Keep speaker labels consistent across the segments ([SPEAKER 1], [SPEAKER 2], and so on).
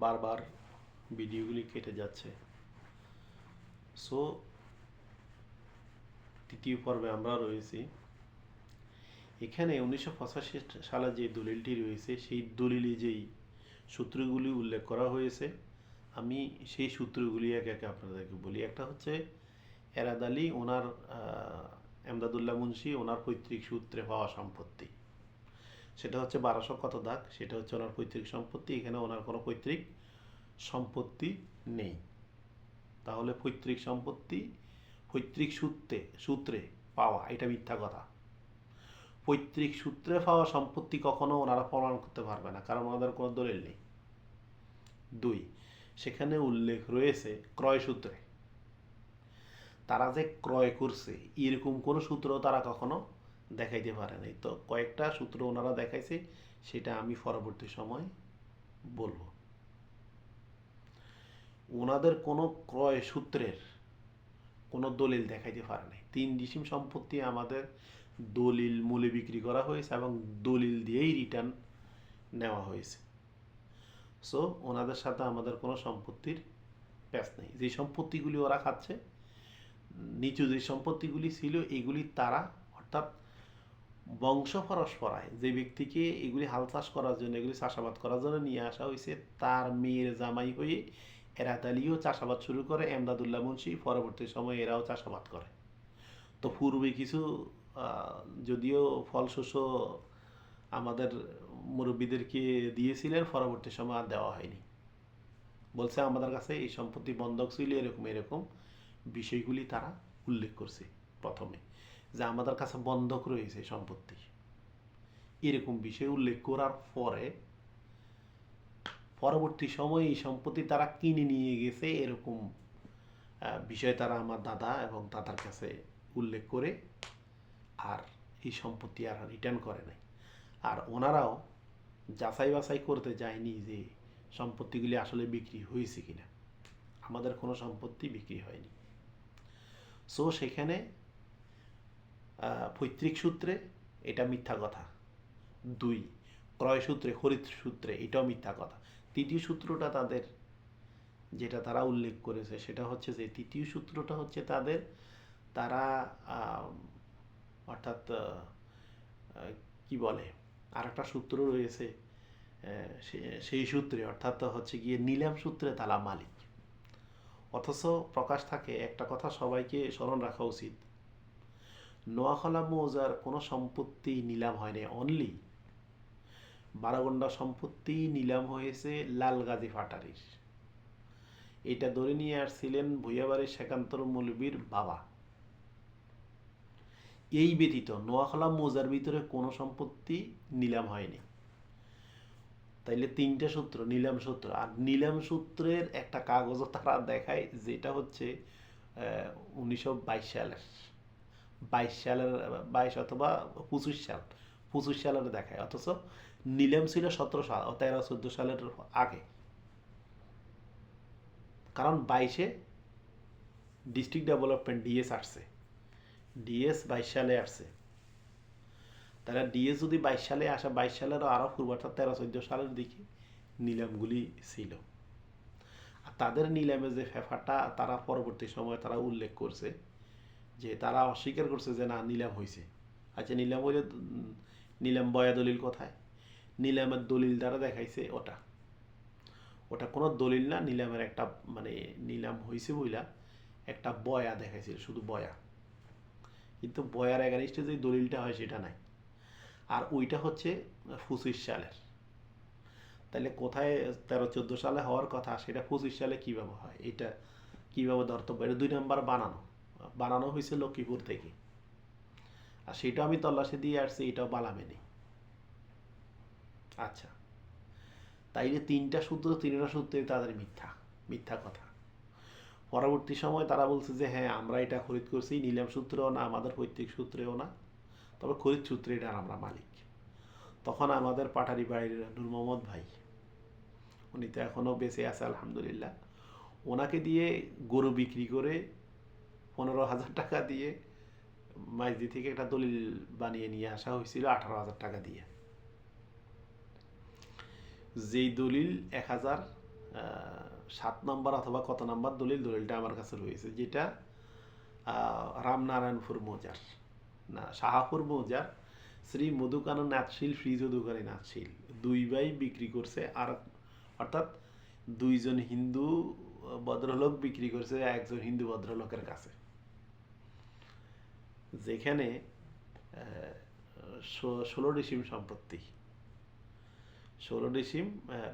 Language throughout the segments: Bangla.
[SPEAKER 1] বারবার ভিডিওগুলি কেটে যাচ্ছে। সো তৃতীয় পর্বে আমরা রয়েছি। এখানে উনিশশো পঁচাশি সালে যে দলিলটি রয়েছে, সেই দলিলে যেই সূত্রগুলি উল্লেখ করা হয়েছে। আমি সেই সূত্রগুলি একে একে আপনাদেরকে বলি। একটা হচ্ছে এরাদ আলী, ওনার এমদাদুল্লাহ মুন্সি, ওনার পৈতৃক সূত্রে পাওয়া সম্পত্তি। সেটা হচ্ছে বারোশো কত দাগ? সেটা হচ্ছে ওনার পৈতৃক সম্পত্তি। এখানে ওনার কোনো পৈতৃক সম্পত্তি নেই। তাহলে পৈতৃক সম্পত্তি, পৈতৃক সূত্রে সূত্রে পাওয়া, এটা মিথ্যা কথা। পৈতৃক সূত্রে পাওয়া সম্পত্তি কখনো ওনারা প্রমাণ করতে পারবে না, কারণ ওনাদের কোনো দলিল নেই। দুই, সেখানে উল্লেখ রয়েছে ক্রয় সূত্রে। তারা যে ক্রয় করছে, এরকম কোনো সূত্র তারা কখনো দেখাইতে পারে নাই। তো কয়েকটা সূত্র ওনারা দেখাইছে, সেটা আমি পরবর্তী সময় বলব। ওনাদের কোনো ক্রয় সূত্রের কোনো দলিল দেখাইতে পারে নাই। তিন ডিসিম সম্পত্তি আমাদের দলিল মূলে বিক্রি করা হয়েছে এবং দলিল দিয়েই রিটার্ন নেওয়া হয়েছে। সো ওনাদের সাথে আমাদের কোনো সম্পত্তির প্যাচ নেই। যে সম্পত্তিগুলি ওরা খাচ্ছে, নিচু যে সম্পত্তিগুলি ছিল, এগুলি তারা অর্থাৎ বংশ পরস্পরায় যে ব্যক্তিকে এগুলি হাল চাষ করার জন্য, এগুলি চাষাবাদ করার জন্য নিয়ে আসা হয়েছে, তার মেয়ের জামাই হয়ে এরাত আলীও চাষাবাদ শুরু করে, এমদাদুল্লাহ মুন্সি, পরবর্তী সময়ে এরাও চাষাবাদ করে। তো পূর্বে কিছু যদিও ফলশস্য আমাদের মুরব্বীদেরকে দিয়েছিলেন, পরবর্তী সময় আর দেওয়া হয়নি। বলছে, আমাদের কাছে এই সম্পত্তি বন্ধক ছিল, এরকম এরকম বিষয়গুলি তারা উল্লেখ করছে প্রথমে। যে আমাদের কাছে বন্ধক রয়েছে সম্পত্তি। এরকম বিষয় উল্লেখ করার পরে পরবর্তী সময়ে এই সম্পত্তি তারা কিনে নিয়ে গেছে এরকম বিষয় তারা আমার দাদা এবং দাদার কাছে উল্লেখ করে আর এই সম্পত্তি আর রিটার্ন করে নাই। আর ওনারাও যাচাই বাছাই করতে যায়নি যে সম্পত্তিগুলি আসলে বিক্রি হয়েছে কিনা। আমাদের কোনো সম্পত্তি বিক্রি হয়নি। সো সেখানে পৈতৃক সূত্রে, এটা মিথ্যা কথা। দুই, ক্রয় সূত্রে, খরিদ সূত্রে, এটাও মিথ্যা কথা। তৃতীয় সূত্রটা তাদের, যেটা তারা উল্লেখ করেছে, সেটা হচ্ছে যে, তৃতীয় সূত্রটা হচ্ছে তাদের, তারা অর্থাৎ কি বলে আর একটা সূত্র রয়েছে সেই সূত্রে, অর্থাৎ হচ্ছে গিয়ে নিলাম সূত্রে তারা মালিক। অথচ প্রকাশ থাকে, একটা কথা সবাইকে স্মরণ রাখা উচিত নোয়াখলা মৌজার কোনো সম্পত্তি নিলাম হয়নি অনলি বারাগন্ডা সম্পত্তি নিলাম হয়েছে লালগাজী ফাটারির। এটা ধরে নিয়ে আসছিলেন ভুইয়াবাড়ির শেখান্তর মৌলবীর বাবা। এই ব্যতীত নোয়াখলা মৌজার ভিতরে কোনো সম্পত্তি নিলাম হয়নি। তাইলে তিনটা সূত্র, নিলাম সূত্র। আর নিলাম সূত্রের একটা কাগজও তারা দেখায়, যেটা হচ্ছে উনিশশো বাইশ সালের। বাইশ সালের, বাইশ অথবা পঁচিশ সাল, পঁচিশ সালের দেখায়, অথচ নিলাম ছিল সতেরো সাল তেরো, চোদ্দ সালের আগে। কারণ বাইশে ডিস্ট্রিক্ট ডেভেলপমেন্ট ডিএস আসছে। ডিএস বাইশ সালে আসছে। তাহলে ডিএস যদি বাইশ সালে আসে, বাইশ সালেরও আরও পূর্ব, অর্থাৎ তেরো, চোদ্দ সালের দিকে নিলামগুলি ছিল। আর তাদের নিলামে যে ফেফাটা তারা পরবর্তী সময়ে তারা উল্লেখ করছে যে তারা অস্বীকার করছে যে না, নিলাম হয়েছে আচ্ছা নিলাম হইলে নিলাম বয়া দলিল কোথায়? নিলামের দলিল দ্বারা দেখাইছে ওটা। ওটা কোনো দলিল না, নিলামের একটা মানে নিলাম হয়েছে বইলা একটা বয়া দেখাইছিল, শুধু বয়া। কিন্তু বয়ার এগারিস্টে যে দলিলটা হয় সেটা নাই। আর ওইটা হচ্ছে পঁচিশ সালের। তাহলে কোথায় তেরো চোদ্দ সালে হওয়ার কথা, সেটা পঁচিশ সালে কীভাবে হয়? এটা কীভাবে ধর্তব্য এটা দুই নাম্বার বানানো। বানানো হয়েছে লক্ষ্মীপুর থেকে। আর সেটা আমি তল্লাশি দিয়ে আসছি, এটাও বালামে নেই আচ্ছা। তাইলে তিনটা সূত্র, তিনটা সূত্রে তাদের মিথ্যা মিথ্যা কথা। পরবর্তী সময় তারা বলছে যে হ্যাঁ আমরা এটা খরিদ করছি, নিলাম সূত্রেও না, আমাদের পৈতৃক সূত্রেও না। তবে খরিদ সূত্রে এটার আমরা মালিক। তখন আমাদের পাটারি বাড়ির নূর মোহাম্মদ ভাই, উনি তো এখনও বেঁচে আছে, আলহামদুলিল্লাহ। ওনাকে দিয়ে গরু বিক্রি করে পনেরো হাজার টাকা দিয়ে মাইজদি থেকে একটা দলিল বানিয়ে নিয়ে আসা হয়েছিল আঠারো হাজার টাকা দিয়ে। যেই দলিল এক হাজার সাত নম্বর অথবা কত নম্বর দলিল, দলিলটা আমার কাছে রয়েছে, যেটা রামনারায়ণপুর মৌজার। না, শাহাপুর মৌজার শ্রী মধুকানন নাথশীল ফ্রিজ দোকানী নাথশীল দুই ভাই বিক্রি করছে আর, অর্থাৎ দুইজন হিন্দু ভদ্রলোক বিক্রি করছে, একজন হিন্দু ভদ্রলোকের কাছে। যেখানে ষোলো ডিসিম সম্পত্তি। ষোলো ডিসিম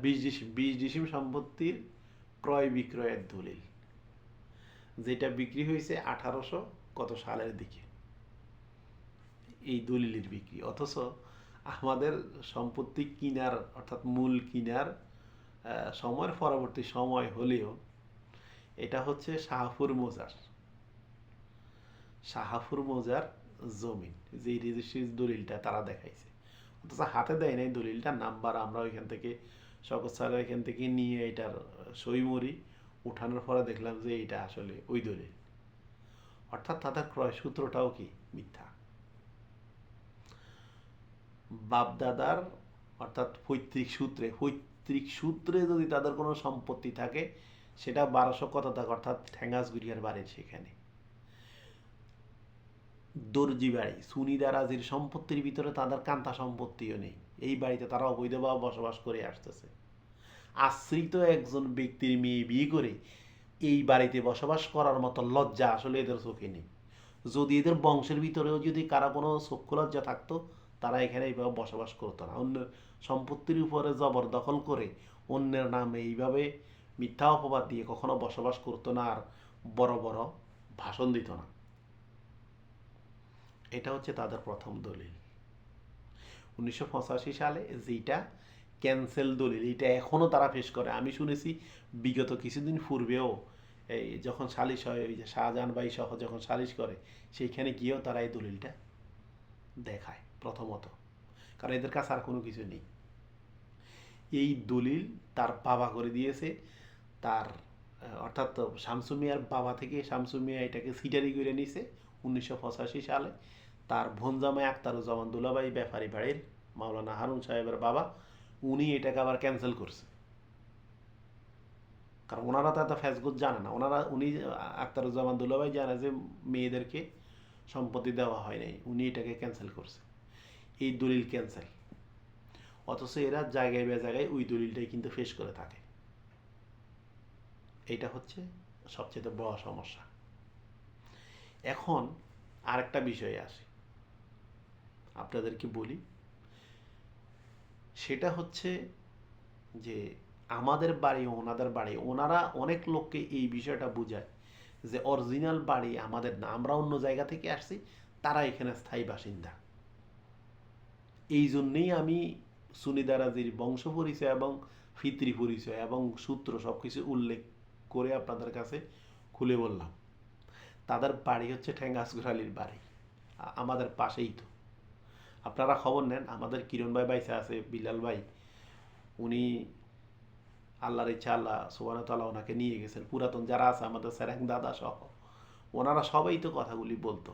[SPEAKER 1] বিশ ডিসিম বিশ ডিসিম সম্পত্তির ক্রয় বিক্রয়ের দলিল। যেটা বিক্রি হয়েছে আঠারোশো কত সালের দিকে। এই দলিলের বিক্রি। অথচ আমাদের সম্পত্তি কিনার, অর্থাৎ মূল কিনার সময়ের পরবর্তী সময় হলেও এটা হচ্ছে শাহপুর মৌজার। শাহাপুর মৌজার জমিন, যে রেজিস্ট্রি দলিলটা তারা দেখাইছে। অথচ হাতে দেয় নাই দলিলটা, নাম্বার আমরা ওইখান থেকে শকত স্যারের এখান থেকে নিয়ে এটার সই মরি, উঠানোর পরে দেখলাম যে এটা আসলে ওই দলিল। অর্থাৎ তাদের ক্রয় সূত্রটাও কি? মিথ্যা। বাপদাদার অর্থাৎ পৈতৃক সূত্রে পৈতৃক সূত্রে যদি তাদের কোনো সম্পত্তি থাকে, সেটা বারোশো কত থাকে, অর্থাৎ ঠ্যাঙ্গাসগুড়িয়ার বাড়ির সেখানে। দর্জি বাড়ি। সুনি দারাজির সম্পত্তির ভিতরে তাদের কান্তা সম্পত্তিও নেই। এই বাড়িতে তারা অবৈধভাবে বসবাস করে আসতেছে। আশ্রিত একজন ব্যক্তির মেয়ে বিয়ে করে এই বাড়িতে বসবাস করার মতো লজ্জা আসলে এদের চোখে নেই। যদি এদের বংশের ভিতরেও যদি কারা কোনো চক্ষু লজ্জা থাকতো, তারা এখানে এইভাবে বসবাস করতো না। অন্যের সম্পত্তির উপরে জবরদখল করে অন্যের নামে এইভাবে মিথ্যা অপবাদ দিয়ে কখনো বসবাস করতো না আর বড় বড় ভাষণ দিত না। এটা হচ্ছে তাদের প্রথম দলিল। উনিশশো পঁচাশি সালে যেটা ক্যান্সেল দলিল, এটা এখনও তারা পেশ করে। আমি শুনেছি বিগত কিছুদিন পূর্বেও এই যখন সালিশ হয়, ওই যে শাহজাহান বাই সহ যখন সালিশ করে, সেইখানে গিয়েও তারা এই দলিলটা দেখায় প্রথমত। কারণ এদের কাছে আর কোনো কিছু নেই। এই দলিল তার বাবা করে দিয়েছে। তার, অর্থাৎ শামসু মিয়ার বাবা থেকে শামসু মিয়া এটাকে সিটারি করে নিছে। উনিশশো পঁচাশি সালে তার ভনজামাই আক্তারুজ্জামান দুলাবাই ব্যাপারী বাড়ির মাওলানা হারুন সাহেবের বাবা, উনি এটাকে আবার ক্যান্সেল করছে। কারণ ওনারা তো এত ফ্যাসগুজ জানে না। ওনারা, উনি আক্তারুজ্জামান দুলাবাই জানে যে মেয়েদেরকে সম্পত্তি দেওয়া হয় নাই, উনি এটাকে ক্যান্সেল করছে। এই দলিল ক্যান্সেল অথচ এরা জায়গায় বে জায়গায় ওই দলিলটাই কিন্তু ফেস করে থাকে। এটা হচ্ছে সবচেয়ে বড় সমস্যা। এখন আরেকটা বিষয়ে আসি। আপনাদেরকে বলি, সেটা হচ্ছে যে আমাদের বাড়ি, ওনাদের বাড়ি, ওনারা অনেক লোককে এই বিষয়টা বোঝায় যে অরিজিনাল বাড়ি আমাদের না, আমরা অন্য জায়গা থেকে আসছি, তারা এখানে স্থায়ী বাসিন্দা। এই জন্যেই আমি সুনিদারাজির বংশ পরিচয় এবং ফিতরি পরিচয় এবং সূত্র সব কিছু উল্লেখ করে আপনাদের কাছে খুলে বললাম। তাদের বাড়ি হচ্ছে ঠেঙ্গাসগুড়ালির বাড়ি। আমাদের পাশেই তো। আপনারা খবর নেন, আমাদের কিরণ ভাই বাইসা আছে, বিলাল ভাই। উনি আল্লাহর ইচ্ছা, আল্লাহ সুবান তাল্লাহ ওনাকে নিয়ে গেছেন। পুরাতন যারা আছে, আমাদের স্যারেং দাদা সহ। ওনারা সবাই তো কথাগুলি বলতো।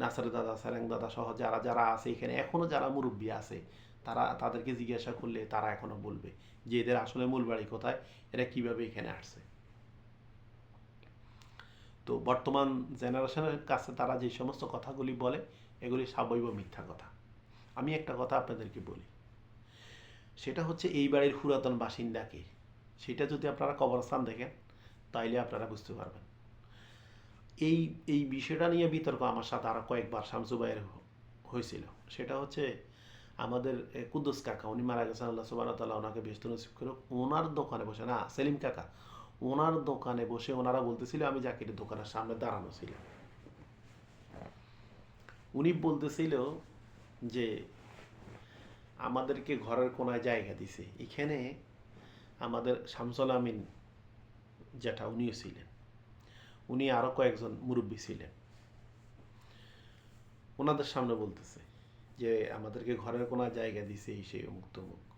[SPEAKER 1] নাসার দাদা, স্যারেং দাদা সহ যারা যারা আছে এখানে এখনও যারা মুরব্বী আছে, তারা তাদেরকে জিজ্ঞাসা করলে তারা এখনও বলবে যে এদের আসলে মূল বাড়ি কোথায়, এরা কীভাবে এখানে আসছে। তো বর্তমান জেনারেশনের কাছে তারা যে সমস্ত কথাগুলি বলে, এগুলি সাবৈব মিথ্যা কথা। আমি একটা কথা আপনাদেরকে বলি। সেটা হচ্ছে এই বাড়ির পুরাতন বাসিন্দাকে সেটা যদি আপনারা কবরস্থান দেখেন, তাইলে আপনারা বুঝতে পারবেন। এই এই বিষয়টা নিয়ে বিতর্ক আমার সাথে আরও কয়েকবার শামসু ভাইয়ের হ- হয়েছিল। সেটা হচ্ছে আমাদের কুদ্দুস কাকা, উনি মারা গেছেন, আল্লাহ সুবাহ তাল্লাহ ওনাকে ব্যস্ত নসিব করে ওনার দোকানে বসে, না, সেলিম কাকা ওনার দোকানে বসে ওনারা বলতেছিল, আমি জাকিরের দোকানের সামনে দাঁড়ানো ছিলাম। উনি বলতেছিল যে, আমাদেরকে ঘরের কোনায় জায়গা দিছে। এখানে আমাদের শামসুল আমিন যেটা, উনিও ছিলেন। উনি আরও কয়েকজন মুরব্বী ছিলেন। ওনাদের সামনে বলতেছে যে, আমাদেরকে ঘরের কোনায় জায়গা দিছে এই সেই অমুক তমুক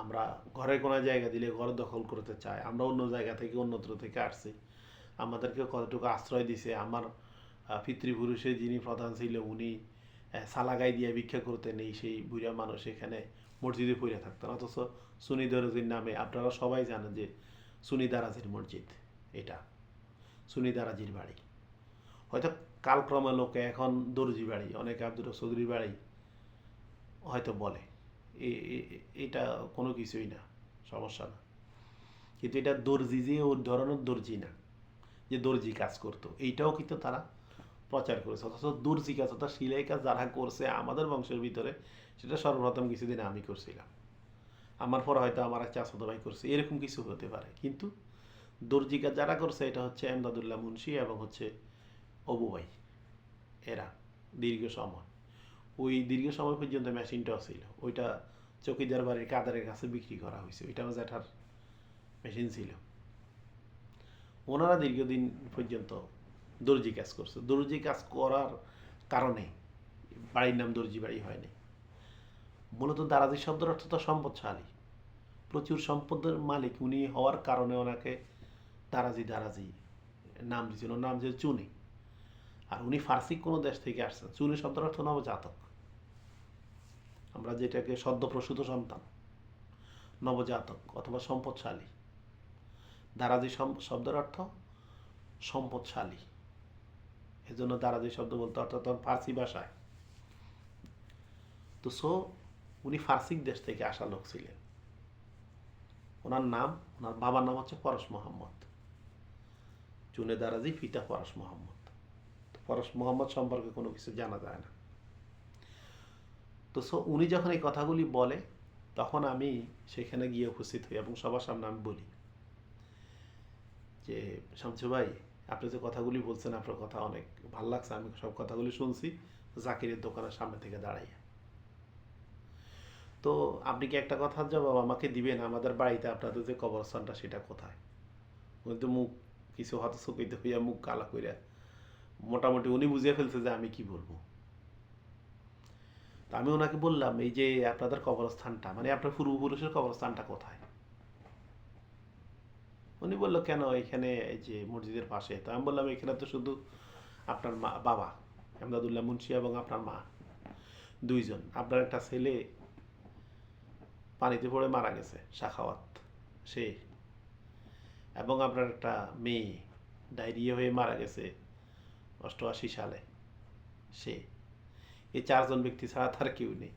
[SPEAKER 1] আমরা ঘরের কোনায় জায়গা দিলে ঘর দখল করতে চাই, আমরা অন্য জায়গা থেকে, অন্যত্র থেকে আসছি। আমাদেরকে কতটুকু আশ্রয় দিছে, আমার পিতৃপুরুষে যিনি প্রধান ছিল, উনি সালাগাই দিয়ে ভিক্ষা করতেন, এই সেই বুড়া মানুষ এখানে মসজিদে পড়ে থাকতেন। অথচ সুনি দরজির নামে আপনারা সবাই জানেন যে সুনি দারাজির মসজিদ, এটা সুনি দারাজির বাড়ি। হয়তো কালক্রমে লোকে এখন দর্জি বাড়ি, অনেকে আব্দুল চৌধুরী বাড়ি হয়তো বলে। এটা কোনো কিছুই না, সমস্যা না। কিন্তু এটা দর্জি যে ওর ধরনের দর্জি না, যে দর্জি কাজ করতো, এইটাও কিন্তু তারা প্রচার করেছে। অথচ দর্জি কাজ, অর্থাৎ সিলাই কাজ যারা করছে আমাদের বংশের ভিতরে, সেটা সর্বপ্রথম কিছুদিন আমি করছিলাম। আমার পর হয়তো আমার এক চাচাতো ভাই করছে, এরকম কিছু হতে পারে। কিন্তু দর্জি কাজ যারা করছে, এটা হচ্ছে এমদাদুল্লাহ মুন্সি এবং হচ্ছে অবু ভাই, এরা দীর্ঘ সময়। ওই দীর্ঘ সময় পর্যন্ত মেশিনটাও ছিল। ওইটা চকিদার বাড়ির কাদারের কাছে বিক্রি করা হয়েছে। ওইটা আমার জ্যাঠার মেশিন ছিল। ওনারা দীর্ঘদিন পর্যন্ত দর্জি কাজ করছে। দর্জি কাজ করার কারণে বাড়ির নাম দর্জি বাড়ি হয়নি। মূলত দারাজি শব্দের অর্থ তো সম্পদশালী। প্রচুর সম্পদের মালিক উনি হওয়ার কারণে ওনাকে দারাজি দারাজি নাম দিয়েছিল নাম ছিল চুনি। উনি ফার্সি কোনো দেশ থেকে আসছেন। চুনি শব্দের অর্থ নবজাতক। আমরা যেটাকে সদ্য প্রসূত সন্তান, নবজাতক অথবা সম্পদশালী। দারাজি শব্দের অর্থ সম্পদশালী। এজন্য দারাজি শব্দ বলতে অর্থাৎ তখন ফার্সি ভাষায়। তো সো, উনি ফার্সিক দেশ থেকে আসা লোক ছিলেন। ওনার নাম, ওনার বাবার নাম হচ্ছে পরশ মোহাম্মদ। চুনে দারাজি, পিতা পরশ মোহাম্মদ। পরশ মোহাম্মদ সম্পর্কে কোনো কিছু জানা যায় না। তো সো উনি যখন এই কথাগুলি বলে, তখন আমি সেখানে গিয়ে উপস্থিত হই এবং সবার সামনে আমি বলি যে, শামসু ভাই, আপনি যে কথাগুলি বলছেন, আপনার কথা অনেক ভালো লাগছে, আমি সব কথাগুলি শুনছি। জাকিরের দোকানের সামনে থেকে দাঁড়াইয়া। তো আপনি কি একটা কথার জবাব আমাকে দিবেন? আমাদের বাড়িতে আপনাদের যে কবরস্থানটা, সেটা কোথায়? উনি তো মুখ কিছু হয়তো চকিতে হইয়া মুখ কালা কইরা মোটামুটি উনি বুঝিয়ে ফেলছে যে আমি কি বলব। তা আমি ওনাকে বললাম, এই যে আপনাদের কবরস্থানটা মানে আপনার পূর্বপুরুষের কবরস্থানটা কোথায়? উনি বলল, কেন এখানে এই যে মসজিদের পাশে? তো আমি বললাম, এখানে তো শুধু আপনার মা, বাবা আমদাদুল্লাহ মুন্সি এবং আপনার মা, দুইজন। আপনার একটা ছেলে পানিতে পড়ে মারা গেছে, শাখাওয়াত, সে। এবং আপনার একটা মেয়ে ডায়রিয়া হয়ে মারা গেছে অষ্টআশি সালে। সে। এই চারজন ব্যক্তি ছাড়া তার কেউ নেই।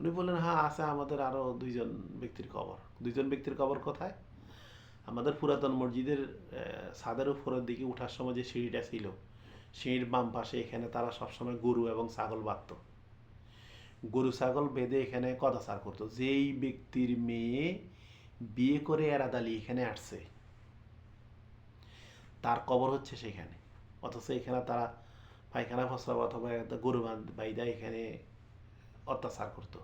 [SPEAKER 1] উনি বললেন হ্যাঁ আছে আমাদের আরও দুইজন ব্যক্তির কবর। দুইজন ব্যক্তির কবর কোথায়? আমাদের পুরাতন মসজিদের ছাদের উপরের দিকে ওঠার সময় যে সিঁড়িটা ছিল, সিঁড়ির বাম পাশে এখানে তারা সবসময় গরু এবং ছাগল বাঁধত। গরু, ছাগল বেঁধে এখানে কদাচার করতো। যেই ব্যক্তির মেয়ে বিয়ে করে এরাদালি এখানে আসছে, তার কবর হচ্ছে সেখানে। অথচ এখানে তারা পায়খানা ফসলাব অথবা গরু বাইদা এখানে অত্যাচার করতো।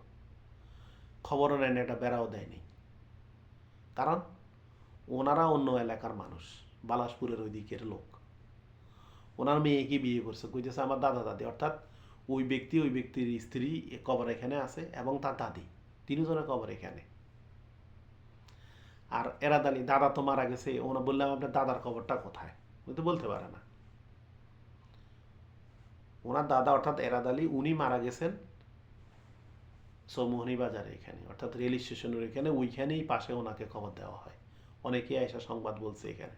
[SPEAKER 1] খবরও নেয় না একটা বেড়াও দেয়নি কারণ ওনারা অন্য এলাকার মানুষ, বালাসপুরের ওই দিকের লোক। ওনার মেয়েকে বিয়ে করছে, কইতেছে আমার দাদা দাদি। অর্থাৎ ওই ব্যক্তি, ওই ব্যক্তির স্ত্রী কবর এখানে আছে এবং তার দাদি। তিনজনের কবর এখানে। আর এরাদালি, দাদা তো মারা গেছে, ওনা বললাম, আপনার দাদার কবরটা কোথায়? উনি তো বলতে পারে না। ওনার দাদা, অর্থাৎ এরাদ আলী, উনি মারা গেছেন চৌমোহনী বাজারে এখানে, অর্থাৎ রেল স্টেশনের এখানে। ওইখানেই পাশে ওনাকে খবর দেওয়া হয়। অনেকেই আয়সা সংবাদ বলছে এখানে।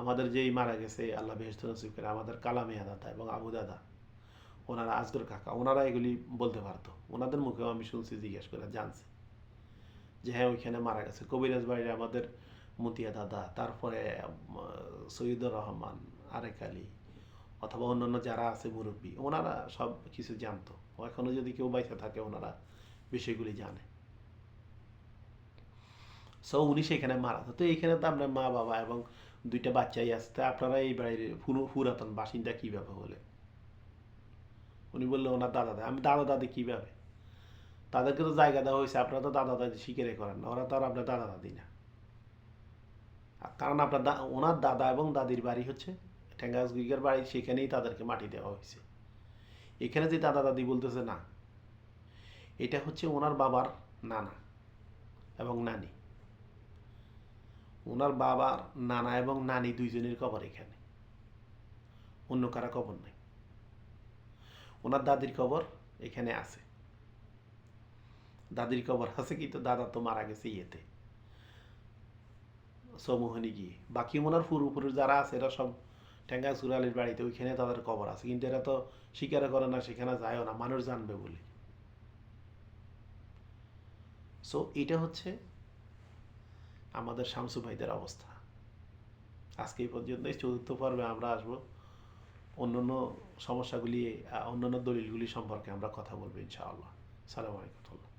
[SPEAKER 1] আমাদের যেই মারা গেছে, আল্লাহ বেহস্ত নসিব করে, আমাদের কালামিয়া দাদা এবং আবু দাদা, ওনারা আজগর কাকা, ওনারা এগুলি বলতে পারতো। ওনাদের মুখেও আমি শুনছি, জিজ্ঞেস করে জানছি। যে হ্যাঁ ওইখানে মারা গেছে। কবিরাজ বাড়ির আমাদের মতিয়া দাদা, তারপরে সৈয়দুর রহমান, আরেক আলী অথবা অন্যান্য যারা আছে মুরব্বী, ওনারা সব কিছু জানতো। এখনও যদি কেউ বাইসে থাকে, ওনারা বিষয়গুলি জানে। সো উনি সেখানে মারা তো এইখানে তো আপনার মা বাবা এবং দুইটা বাচ্চাই আছে। তা আপনারা এই বাড়ির পুরাতন বাসিন্দা কীভাবে হলে উনি বলল ওনার দাদা আমি দাদা দাদি কীভাবে? তাদেরকে তো জায়গা দেওয়া হয়েছে। আপনারা তো দাদা দাদি স্বীকারই করেন না। ওরা তো আর আপনার দাদা দাদি না। কারণ আপনার ওনার দাদা এবং দাদির বাড়ি হচ্ছে ঠেঙ্গাস গুইগার বাড়ি সেখানেই তাদেরকে মাটি দেওয়া হয়েছে। এখানে যে দাদা দাদি বলতেছে না, এটা হচ্ছে ওনার বাবার নানা এবং নানি। ওনার বাবার নানা এবং নানি দুইজনের কবর এখানে। অন্য কারা কবর নেই। ওনার দাদির কবর এখানে আছে। দাদির কবর আছে কিন্তু দাদা তো মারা গেছে ইয়েতে। সমোহনী গিয়ে। বাকি মনার পূর্বপুরুষ যারা আছে এরা সব ঠেঙ্গা সুরালির বাড়িতে ওইখানে তাদের কবর আছে। কিন্তু এরা তো স্বীকার করে না, সেখানে যায়ও না, মানুষ জানবে বলে। সো এটা হচ্ছে আমাদের শামসু ভাইদের অবস্থা। আজকে এই পর্যন্ত চতুর্থ পর্বে আমরা আসব অন্যান্য সমস্যাগুলি অন্যান্য দলিলগুলি সম্পর্কে আমরা কথা বলব ইনশাআল্লাহ। সালাম আলাইকুম।